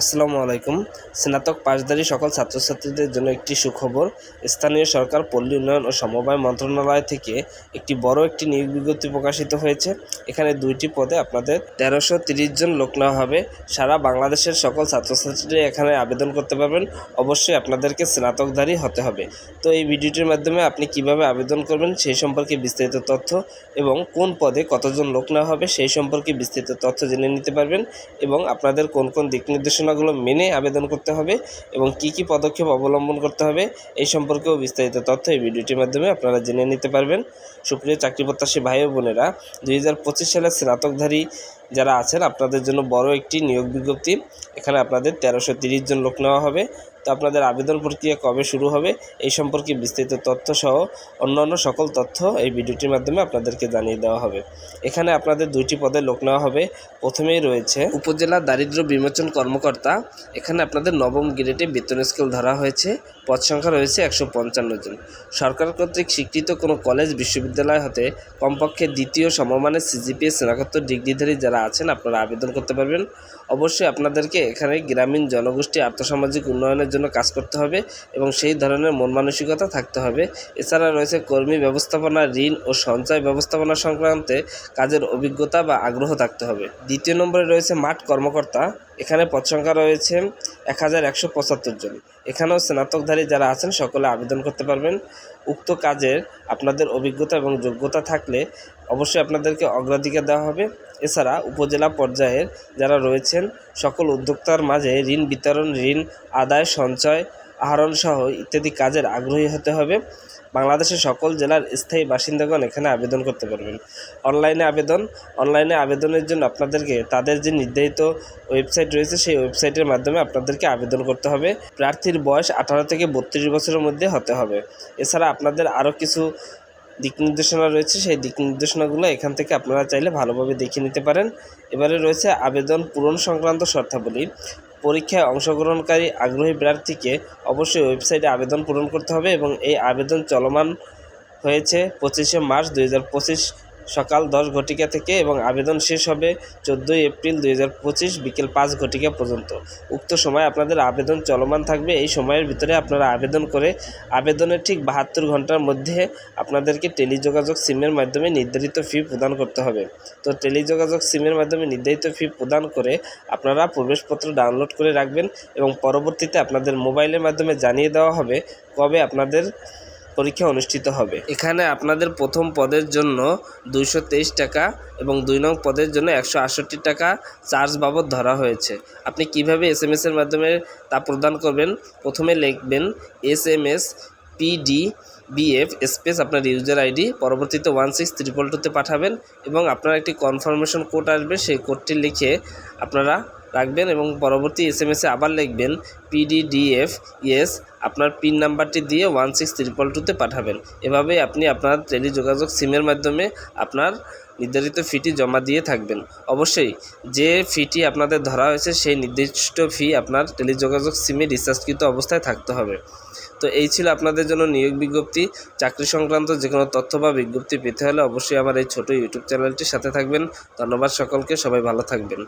আসসালামু আলাইকুম। স্নাতক পাশদারী সকল ছাত্রছাত্রীদের জন্য একটি সুখবর। স্থানীয় সরকার, পল্লী উন্নয়ন ও সমবায় মন্ত্রণালয় থেকে একটি বড় একটি নিয়োগ বিজ্ঞপ্তি প্রকাশিত হয়েছে। এখানে দুইটি পদে আপনাদের তেরোশো তিরিশ জন লোক নেওয়া হবে। সারা বাংলাদেশের সকল ছাত্রছাত্রীরা এখানে আবেদন করতে পারবেন। অবশ্যই আপনাদেরকে স্নাতকধারী হতে হবে। তো এই ভিডিওটির মাধ্যমে আপনি কীভাবে আবেদন করবেন সেই সম্পর্কে বিস্তারিত তথ্য এবং কোন পদে কতজন লোক নেওয়া হবে সেই সম্পর্কে বিস্তারিত তথ্য জেনে নিতে পারবেন এবং আপনাদের কোন কোন দিক নির্দেশনাগুলো মেনে আবেদন করতে হবে এবং কি কি পদক্ষেপ অবলম্বন করতে হবে এই সম্পর্কেও বিস্তারিত তথ্য এই ভিডিওটির মাধ্যমে আপনারা জেনে নিতে পারবেন। সুপ্রিয় চাকরি প্রত্যাশী ভাই ও বোনেরা, দুই সালের স্নাতকধারী যারা আছেন, আপনাদের জন্য বড় একটি নিয়োগ বিজ্ঞপ্তি। এখানে আপনাদের তেরোশো তিরিশ জন লোক নেওয়া হবে। তো আপনাদের আবেদন প্রক্রিয়া কবে শুরু হবে, এই সম্পর্কে বিস্তারিত তথ্য সহ অন্যান্য সকল তথ্য এই ভিডিওটির মাধ্যমে আপনাদেরকে জানিয়ে দেওয়া হবে। এখানে আপনাদের দুইটি পদে লোক নেওয়া হবে। প্রথমেই রয়েছে উপজেলা দারিদ্র বিমোচন কর্মকর্তা। এখানে আপনাদের নবম গ্রেডে বেতন স্কেল ধরা হয়েছে। পদ সংখ্যা রয়েছে একশো পঞ্চান্ন জন। সরকার কর্তৃক স্বীকৃত কোনো কলেজ, বিশ্ববিদ্যালয় হতে কমপক্ষে দ্বিতীয় সমমানের সিজিপিএ স্নাতকোত্তর ডিগ্রিধারী যারা আছেন, আপনারা আবেদন করতে পারবেন। অবশ্যই আপনাদেরকে এখানে গ্রামীণ জনগোষ্ঠী আর্থসামাজিক উন্নয়নের জন্য কাজ করতে হবে এবং সেই ধরনের মন মানসিকতা থাকতে হবে। এছাড়া রয়েছে কর্মী ব্যবস্থাপনা, ঋণ ও সঞ্চয় ব্যবস্থাপনা সংক্রান্তে কাজের অভিজ্ঞতা বা আগ্রহ থাকতে হবে। দ্বিতীয় নম্বরে রয়েছে মাঠ কর্মকর্তা। এখানে পদ সংখ্যা রয়েছে এক হাজার একশো পঁচাত্তর জন। এখানেও স্নাতকধারী যারা আছেন, সকলে আবেদন করতে পারবেন। উক্ত কাজের আপনাদের অভিজ্ঞতা এবং যোগ্যতা থাকলে অবশ্যই আপনাদেরকে অগ্রাধিকার দেওয়া হবে। এছাড়া উপজেলা পর্যায়ের যারা রয়েছেন, সকল উদ্যোক্তার মাঝে ঋণ বিতরণ, ঋণ আদায়, সঞ্চয় আহরণ সহ ইত্যাদি কাজের আগ্রহী হতে হবে। বাংলাদেশের সকল জেলার স্থায়ী বাসিন্দাগণ এখানে আবেদন করতে পারবেন। অনলাইনে আবেদন, অনলাইনে আবেদনের জন্য আপনাদেরকে, তাদের যে নির্ধারিত ওয়েবসাইট রয়েছে, সেই ওয়েবসাইটের মাধ্যমে আপনাদেরকে আবেদন করতে হবে। প্রার্থীর বয়স আঠারো থেকে বত্রিশ বছরের মধ্যে হতে হবে। এছাড়া আপনাদের আরও কিছু দিক নির্দেশনা রয়েছে, সেই দিক নির্দেশনাগুলো এখান থেকে আপনারা চাইলে ভালোভাবে দেখে নিতে পারেন। এবারে রয়েছে আবেদন পূরণ সংক্রান্ত শর্তাবলী। পরীক্ষায় অংশগ্রহণকারী আগ্রহী প্রার্থীকে অবশ্যই ওয়েবসাইটে আবেদন পূরণ করতে হবে এবং এই আবেদন চলমান হয়েছে পঁচিশে মার্চ দুই হাজার পঁচিশ সকাল দশ ঘটিকা থেকে এবং আবেদন শেষ হবে চোদ্দোই এপ্রিল দুই হাজার পঁচিশ বিকেল পাঁচ ঘটিকা পর্যন্ত। উক্ত সময় আপনাদের আবেদন চলমান থাকবে। এই সময়ের ভিতরে আপনারা আবেদন করে আবেদনের ঠিক বাহাত্তর ঘণ্টার মধ্যে আপনাদেরকে টেলিযোগাযোগ সিমের মাধ্যমে নির্ধারিত ফি প্রদান করতে হবে। তো টেলিযোগাযোগ সিমের মাধ্যমে নির্ধারিত ফি প্রদান করে আপনারা প্রবেশপত্র ডাউনলোড করে রাখবেন এবং পরবর্তীতে আপনাদের মোবাইলের মাধ্যমে জানিয়ে দেওয়া হবে কবে আপনাদের পরীক্ষা অনুষ্ঠিত হবে। এখানে আপনাদের প্রথম পদের জন্য দুইশো তেইশ টাকা এবং দুই নং পদের জন্য একশো আটষট্টি টাকা চার্জ বাবদ ধরা হয়েছে। আপনি কীভাবে এস এম এসের মাধ্যমে তা প্রদান করবেন? প্রথমে লিখবেন S M S PD BF space আপনার ইউজার আইডি, পরবর্তীতে ওয়ান সিক্স ত্রিপল টুতে পাঠাবেন এবং আপনার একটি কনফার্মেশন কোড আসবে, সেই কোডটি লিখে আপনারা রাখবেন এবং পরবর্তী এস এম এসে আবার লিখবেন পিডিডিএফ ইয়েস আপনার পিন নাম্বারটি দিয়ে ওয়ান সিক্স ত্রিপল টুতে পাঠাবেন। এভাবে আপনি আপনার টেলিযোগাযোগ সিমের মাধ্যমে আপনার নির্ধারিত ফিটি জমা দিয়ে থাকবেন। অবশ্যই যে ফিটি আপনাদের ধরা হয়েছে, সেই নির্দিষ্ট ফি আপনার টেলিযোগাযোগ সিমে রিচার্জকৃত অবস্থায় থাকতে হবে। তো এই ছিল আপনাদের জন্য নিয়োগ বিজ্ঞপ্তি। চাকরি সংক্রান্ত যে কোনো তথ্য বা বিজ্ঞপ্তি পেতে হলে অবশ্যই আমার এই ছোটো ইউটিউব চ্যানেলটির সাথে থাকবেন। ধন্যবাদ সকলকে, সবাই ভালো থাকবেন।